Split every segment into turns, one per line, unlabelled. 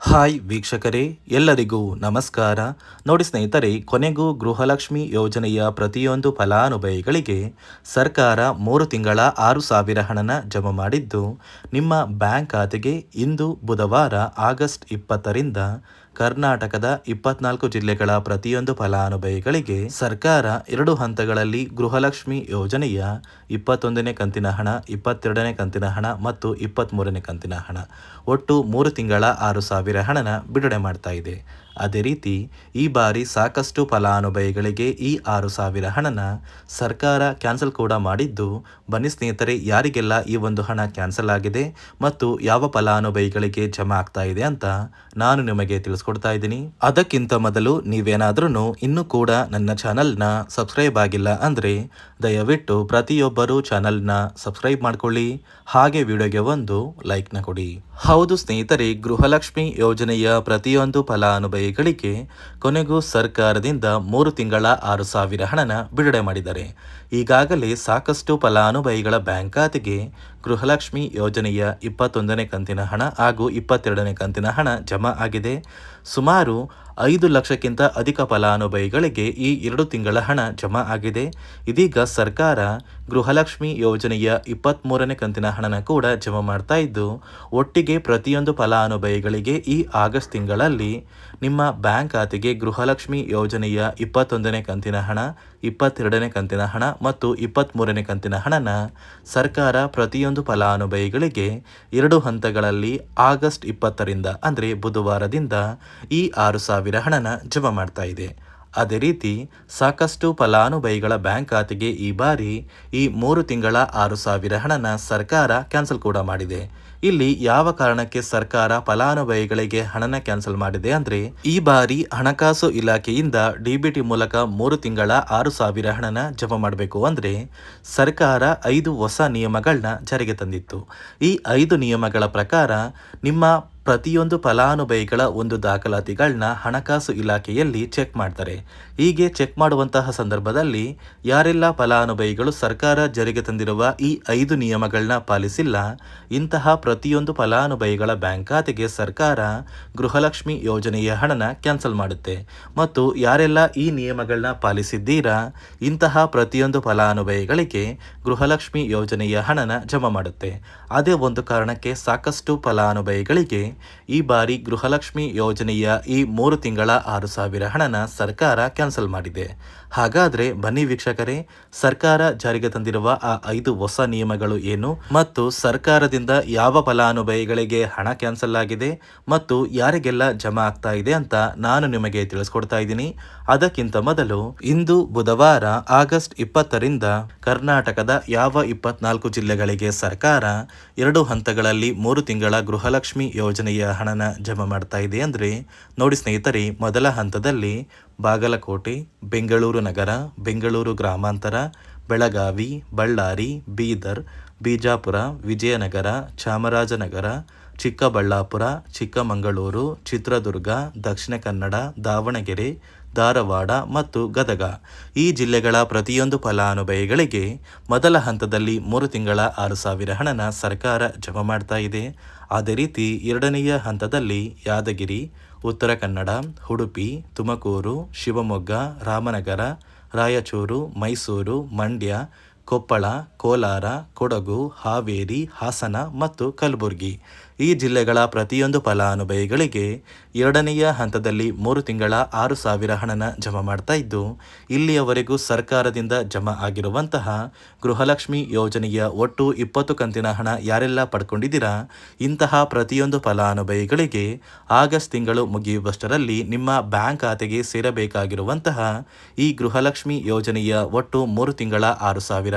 Hi ವೀಕ್ಷಕರೇ, ಎಲ್ಲರಿಗೂ ನಮಸ್ಕಾರ. ನೋಡಿ ಸ್ನೇಹಿತರೆ, ಕೊನೆಗೂ ಗೃಹಲಕ್ಷ್ಮಿ ಯೋಜನೆಯ ಪ್ರತಿಯೊಂದು ಫಲಾನುಭವಿಗಳಿಗೆ ಸರ್ಕಾರ ಮೂರು ತಿಂಗಳ ಆರು ಸಾವಿರ ಹಣನ ಜಮಾ ಮಾಡಿದ್ದು, ನಿಮ್ಮ ಬ್ಯಾಂಕ್ ಖಾತೆಗೆ ಇಂದು ಬುಧವಾರ ಆಗಸ್ಟ್ ಇಪ್ಪತ್ತರಿಂದ ಕರ್ನಾಟಕದ ಇಪ್ಪತ್ನಾಲ್ಕು ಜಿಲ್ಲೆಗಳ ಪ್ರತಿಯೊಂದು ಫಲಾನುಭವಿಗಳಿಗೆ ಸರ್ಕಾರ ಎರಡು ಹಂತಗಳಲ್ಲಿ ಗೃಹಲಕ್ಷ್ಮಿ ಯೋಜನೆಯ ಇಪ್ಪತ್ತೊಂದನೇ ಕಂತಿನ ಹಣ, ಇಪ್ಪತ್ತೆರಡನೇ ಕಂತಿನ ಹಣ ಮತ್ತು ಇಪ್ಪತ್ತ್ಮೂರನೇ ಕಂತಿನ ಹಣ. ಒಟ್ಟು ಮೂರು ತಿಂಗಳ ಆರು ಸಾವಿರ ಹಣನ ಬಿಡುಗಡೆ ಮಾಡ್ತಾ ಇದೆ. ಅದೇ ರೀತಿ ಈ ಬಾರಿ ಸಾಕಷ್ಟು ಫಲಾನುಭವಿಗಳಿಗೆ ಈ ಆರು ಸಾವಿರ ಹಣನ ಸರ್ಕಾರ ಕ್ಯಾನ್ಸಲ್ ಕೂಡ ಮಾಡಿದ್ದು, ಬನ್ನಿ ಸ್ನೇಹಿತರೆ, ಯಾರಿಗೆಲ್ಲ ಈ ಒಂದು ಹಣ ಕ್ಯಾನ್ಸಲ್ ಆಗಿದೆ ಮತ್ತು ಯಾವ ಫಲಾನುಭವಿಗಳಿಗೆ ಜಮಾ ಆಗ್ತಾ ಇದೆ ಅಂತ ನಾನು ನಿಮಗೆ ತಿಳಿಸ್ಕೊಡ್ತಾ ಇದ್ದೀನಿ. ಅದಕ್ಕಿಂತ ಮೊದಲು ನೀವೇನಾದ್ರೂ ಇನ್ನೂ ಕೂಡ ನನ್ನ ಚಾನಲ್ನ ಸಬ್ಸ್ಕ್ರೈಬ್ ಆಗಿಲ್ಲ ಅಂದರೆ ದಯವಿಟ್ಟು ಪ್ರತಿಯೊಬ್ಬರೂ ಚಾನಲ್ನ ಸಬ್ಸ್ಕ್ರೈಬ್ ಮಾಡ್ಕೊಳ್ಳಿ. ಹಾಗೆ ವಿಡಿಯೋಗೆ ಒಂದು ಲೈಕ್ನ ಕೊಡಿ. ಹೌದು ಸ್ನೇಹಿತರೆ, ಗೃಹಲಕ್ಷ್ಮಿ ಯೋಜನೆಯ ಪ್ರತಿಯೊಂದು ಫಲಾನುಭವಿಗಳಿಗೆ ಕೊನೆಗೂ ಸರ್ಕಾರದಿಂದ ಮೂರು ತಿಂಗಳ ಆರು ಸಾವಿರ ಹಣನ ಬಿಡುಗಡೆ ಮಾಡಿದ್ದಾರೆ. ಈಗಾಗಲೇ ಸಾಕಷ್ಟು ಫಲಾನುಭವಿಗಳ ಬ್ಯಾಂಕ್ ಖಾತೆಗೆ ಗೃಹಲಕ್ಷ್ಮಿ ಯೋಜನೆಯ ಇಪ್ಪತ್ತೊಂದನೇ ಕಂತಿನ ಹಣ ಹಾಗೂ ಇಪ್ಪತ್ತೆರಡನೇ ಕಂತಿನ ಹಣ ಜಮಾ ಆಗಿದೆ. ಸುಮಾರು ಐದು ಲಕ್ಷಕ್ಕಿಂತ ಅಧಿಕ ಫಲಾನುಭವಿಗಳಿಗೆ ಈ ಎರಡು ತಿಂಗಳ ಹಣ ಜಮಾ ಆಗಿದೆ. ಇದೀಗ ಸರ್ಕಾರ ಗೃಹಲಕ್ಷ್ಮಿ ಯೋಜನೆಯ ಇಪ್ಪತ್ತ್ಮೂರನೇ ಕಂತಿನ ಹಣನ ಕೂಡ ಜಮಾ ಮಾಡ್ತಾ ಇದ್ದು, ಒಟ್ಟಿಗೆ ಪ್ರತಿಯೊಂದು ಫಲಾನುಭವಿಗಳಿಗೆ ಈ ಆಗಸ್ಟ್ ತಿಂಗಳಲ್ಲಿ ನಿಮ್ಮ ಬ್ಯಾಂಕ್ ಖಾತೆಗೆ ಗೃಹಲಕ್ಷ್ಮಿ ಯೋಜನೆಯ ಇಪ್ಪತ್ತೊಂದನೇ ಕಂತಿನ ಹಣ, ಇಪ್ಪತ್ತೆರಡನೇ ಕಂತಿನ ಹಣ ಮತ್ತು ಇಪ್ಪತ್ತ್ಮೂರನೇ ಕಂತಿನ ಹಣನ ಸರ್ಕಾರ ಪ್ರತಿಯೊಂದು ಫಲಾನುಭವಿಗಳಿಗೆ ಎರಡು ಹಂತಗಳಲ್ಲಿ ಆಗಸ್ಟ್ ಇಪ್ಪತ್ತರಿಂದ, ಅಂದರೆ ಬುಧವಾರದಿಂದ ಈ ಆರು ಸಾವಿರ ಹಣನ ಜಮಾ ಮಾಡ್ತಾ ಇದೆ. ಅದೇ ರೀತಿ ಸಾಕಷ್ಟು ಫಲಾನುಭವಿಗಳ ಬ್ಯಾಂಕ್ ಖಾತೆಗೆ ಈ ಬಾರಿ ಈ ಮೂರು ತಿಂಗಳ ಆರು ಸಾವಿರ ಹಣನ ಸರ್ಕಾರ ಕ್ಯಾನ್ಸಲ್ ಕೂಡ ಮಾಡಿದೆ. ಇಲ್ಲಿ ಯಾವ ಕಾರಣಕ್ಕೆ ಸರ್ಕಾರ ಫಲಾನುಭವಿಗಳಿಗೆ ಹಣನ ಕ್ಯಾನ್ಸಲ್ ಮಾಡಿದೆ ಅಂದ್ರೆ, ಈ ಬಾರಿ ಹಣಕಾಸು ಇಲಾಖೆಯಿಂದ ಡಿಬಿಟಿ ಮೂಲಕ ಮೂರು ತಿಂಗಳ ಆರು ಸಾವಿರ ಹಣನ ಜಮಾ ಮಾಡಬೇಕು ಅಂದ್ರೆ, ಸರ್ಕಾರ ಐದು ಹೊಸ ನಿಯಮಗಳನ್ನ ಜಾರಿಗೆ ತಂದಿತ್ತು. ಈ ಐದು ನಿಯಮಗಳ ಪ್ರಕಾರ ನಿಮ್ಮ ಪ್ರತಿಯೊಂದು ಫಲಾನುಭವಿಗಳ ಒಂದು ದಾಖಲಾತಿಗಳನ್ನ ಹಣಕಾಸು ಇಲಾಖೆಯಲ್ಲಿ ಚೆಕ್ ಮಾಡ್ತಾರೆ. ಹೀಗೆ ಚೆಕ್ ಮಾಡುವಂತಹ ಸಂದರ್ಭದಲ್ಲಿ ಯಾರೆಲ್ಲ ಫಲಾನುಭವಿಗಳು ಸರ್ಕಾರ ಜರಿಗೆ ತಂದಿರುವ ಈ ಐದು ನಿಯಮಗಳನ್ನ ಪಾಲಿಸಿಲ್ಲ, ಇಂತಹ ಪ್ರತಿಯೊಂದು ಫಲಾನುಭವಿಗಳ ಬ್ಯಾಂಕ್ ಖಾತೆಗೆ ಸರ್ಕಾರ ಗೃಹಲಕ್ಷ್ಮಿ ಯೋಜನೆಯ ಹಣನ ಕ್ಯಾನ್ಸಲ್ ಮಾಡುತ್ತೆ. ಮತ್ತು ಯಾರೆಲ್ಲ ಈ ನಿಯಮಗಳನ್ನ ಪಾಲಿಸಿದ್ದೀರಾ, ಇಂತಹ ಪ್ರತಿಯೊಂದು ಫಲಾನುಭವಿಗಳಿಗೆ ಗೃಹಲಕ್ಷ್ಮಿ ಯೋಜನೆಯ ಹಣನ ಜಮಾ ಮಾಡುತ್ತೆ. ಅದೇ ಒಂದು ಕಾರಣಕ್ಕೆ ಸಾಕಷ್ಟು ಫಲಾನುಭವಿಗಳಿಗೆ ಈ ಬಾರಿ ಗೃಹಲಕ್ಷ್ಮಿ ಯೋಜನೆಯ ಈ ಮೂರು ತಿಂಗಳ ಆರು ಸಾವಿರ ಹಣನ ಸರ್ಕಾರ ಕ್ಯಾನ್ಸಲ್ ಮಾಡಿದೆ. ಹಾಗಾದ್ರೆ ಬನ್ನಿ ವೀಕ್ಷಕರೇ, ಸರ್ಕಾರ ಜಾರಿಗೆ ತಂದಿರುವ ಆ ಐದು ಹೊಸ ನಿಯಮಗಳು ಏನು ಮತ್ತು ಸರ್ಕಾರದಿಂದ ಯಾವ ಫಲಾನುಭವಿಗಳಿಗೆ ಹಣ ಕ್ಯಾನ್ಸಲ್ ಆಗಿದೆ ಮತ್ತು ಯಾರಿಗೆಲ್ಲ ಜಮಾ ಆಗ್ತಾ ಇದೆ ಅಂತ ನಾನು ನಿಮಗೆ ತಿಳಿಸ್ಕೊಡ್ತಾ ಇದ್ದೀನಿ. ಅದಕ್ಕಿಂತ ಮೊದಲು ಇಂದು ಬುಧವಾರ ಆಗಸ್ಟ್ ಇಪ್ಪತ್ತರಿಂದ ಕರ್ನಾಟಕದ ಯಾವ ಇಪ್ಪತ್ನಾಲ್ಕು ಜಿಲ್ಲೆಗಳಿಗೆ ಸರ್ಕಾರ ಎರಡು ಹಂತಗಳಲ್ಲಿ ಮೂರು ತಿಂಗಳ ಗೃಹಲಕ್ಷ್ಮಿ ಯೋಜನೆಯ ಹಣನ ಜಮಾ ಮಾಡ್ತಾ ಇದೆ ಅಂದರೆ ನೋಡಿ ಸ್ನೇಹಿತರೆ, ಮೊದಲ ಹಂತದಲ್ಲಿ ಬಾಗಲಕೋಟೆ, ಬೆಂಗಳೂರು ನಗರ, ಬೆಂಗಳೂರು ಗ್ರಾಮಾಂತರ, ಬೆಳಗಾವಿ, ಬಳ್ಳಾರಿ, ಬೀದರ್, ಬಿಜಾಪುರ, ವಿಜಯನಗರ, ಚಾಮರಾಜನಗರ, ಚಿಕ್ಕಬಳ್ಳಾಪುರ, ಚಿಕ್ಕಮಗಳೂರು, ಚಿತ್ರದುರ್ಗ, ದಕ್ಷಿಣ ಕನ್ನಡ, ದಾವಣಗೆರೆ, ಧಾರವಾಡ ಮತ್ತು ಗದಗ. ಈ ಜಿಲ್ಲೆಗಳ ಪ್ರತಿಯೊಂದು ಫಲಾನುಭವಿಗಳಿಗೆ ಮೊದಲ ಹಂತದಲ್ಲಿ ಮೂರು ತಿಂಗಳ ಆರು ಸಾವಿರ ಹಣನ ಸರ್ಕಾರ ಜಮಾ ಮಾಡ್ತಾ ಇದೆ. ಅದೇ ರೀತಿ ಎರಡನೆಯ ಹಂತದಲ್ಲಿ ಯಾದಗಿರಿ ಉತ್ತರ ಕನ್ನಡ ಉಡುಪಿ ತುಮಕೂರು ಶಿವಮೊಗ್ಗ ರಾಮನಗರ ರಾಯಚೂರು ಮೈಸೂರು ಮಂಡ್ಯ ಕೊಪ್ಪಳ, ಕೋಲಾರ, ಕೊಡಗು, ಹಾವೇರಿ, ಹಾಸನ ಮತ್ತು ಕಲಬುರಗಿ. ಈ ಜಿಲ್ಲೆಗಳ ಪ್ರತಿಯೊಂದು ಫಲಾನುಭವಿಗಳಿಗೆ ಎರಡನೆಯ ಹಂತದಲ್ಲಿ ಮೂರು ತಿಂಗಳ ಆರು ಸಾವಿರ ಹಣನ ಜಮಾ ಮಾಡ್ತಾ ಇದ್ದು, ಇಲ್ಲಿಯವರೆಗೂ ಸರ್ಕಾರದಿಂದ ಜಮಾ ಆಗಿರುವಂತಹ ಗೃಹಲಕ್ಷ್ಮಿ ಯೋಜನೆಯ ಒಟ್ಟು ಇಪ್ಪತ್ತು ಕಂತಿನ ಹಣ ಯಾರೆಲ್ಲ ಪಡ್ಕೊಂಡಿದ್ದೀರಾ? ಇಂತಹ ಪ್ರತಿಯೊಂದು ಫಲಾನುಭವಿಗಳಿಗೆ ಆಗಸ್ಟ್ ತಿಂಗಳು ಮುಗಿಯುವಷ್ಟರಲ್ಲಿ ನಿಮ್ಮ ಬ್ಯಾಂಕ್ ಖಾತೆಗೆ ಸೇರಬೇಕಾಗಿರುವಂತಹ ಈ ಗೃಹಲಕ್ಷ್ಮಿ ಯೋಜನೆಯ ಒಟ್ಟು ಮೂರು ತಿಂಗಳ ಆರು ಸಾವಿರ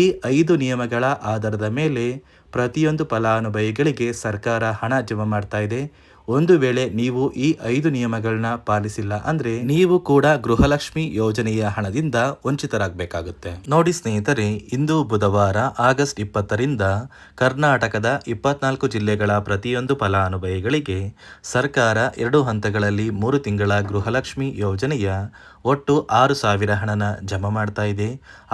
ಈ ಐದು ನಿಯಮಗಳ ಆಧಾರದ ಮೇಲೆ ಪ್ರತಿಯೊಂದು ಫಲಾನುಭವಿಗಳಿಗೆ ಸರ್ಕಾರ ಹಣ ಜಮಾ ಮಾಡ್ತಾ ಇದೆ. ಒಂದು ವೇಳೆ ನೀವು ಈ ಐದು ನಿಯಮಗಳನ್ನ ಪಾಲಿಸಿಲ್ಲ ಅಂದ್ರೆ ನೀವು ಕೂಡ ಗೃಹಲಕ್ಷ್ಮಿ ಯೋಜನೆಯ ಹಣದಿಂದ ವಂಚಿತರಾಗಬೇಕಾಗುತ್ತೆ. ನೋಡಿ ಸ್ನೇಹಿತರೆ, ಇಂದು ಬುಧವಾರ ಆಗಸ್ಟ್ ಇಪ್ಪತ್ತರಿಂದ ಕರ್ನಾಟಕದ ಇಪ್ಪತ್ನಾಲ್ಕು ಜಿಲ್ಲೆಗಳ ಪ್ರತಿಯೊಂದು ಫಲಾನುಭವಿಗಳಿಗೆ ಸರ್ಕಾರ ಎರಡು ಹಂತಗಳಲ್ಲಿ ಮೂರು ತಿಂಗಳ ಗೃಹಲಕ್ಷ್ಮಿ ಯೋಜನೆಯ ಒಟ್ಟು ಆರು ಸಾವಿರ ಹಣನ ಜಮಾ ಮಾಡ್ತಾ ಇದೆ.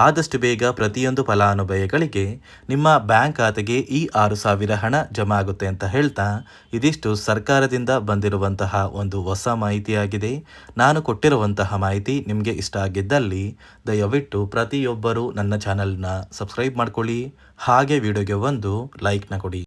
ಆದಷ್ಟು ಬೇಗ ಪ್ರತಿಯೊಂದು ಫಲಾನುಭವಿಗಳಿಗೆ ನಿಮ್ಮ ಬ್ಯಾಂಕ್ ಖಾತೆಗೆ ಈ ಆರು ಸಾವಿರ ಹಣ ಜಮಾ ಆಗುತ್ತೆ ಅಂತ ಹೇಳ್ತಾ ಇದಿಷ್ಟು ಸರ್ಕಾರದಿಂದ ಬಂದಿರುವಂತಹ ಒಂದು ಹೊಸ ಮಾಹಿತಿಯಾಗಿದೆ. ನಾನು ಕೊಟ್ಟಿರುವಂತಹ ಮಾಹಿತಿ ನಿಮಗೆ ಇಷ್ಟ ಆಗಿದ್ದಲ್ಲಿ ದಯವಿಟ್ಟು ಪ್ರತಿಯೊಬ್ಬರು ನನ್ನ ಚಾನಲ್ನ ಸಬ್ಸ್ಕ್ರೈಬ್ ಮಾಡ್ಕೊಳ್ಳಿ. ಹಾಗೆ ವಿಡಿಯೋಗೆ ಒಂದು ಲೈಕ್ನ ಕೊಡಿ.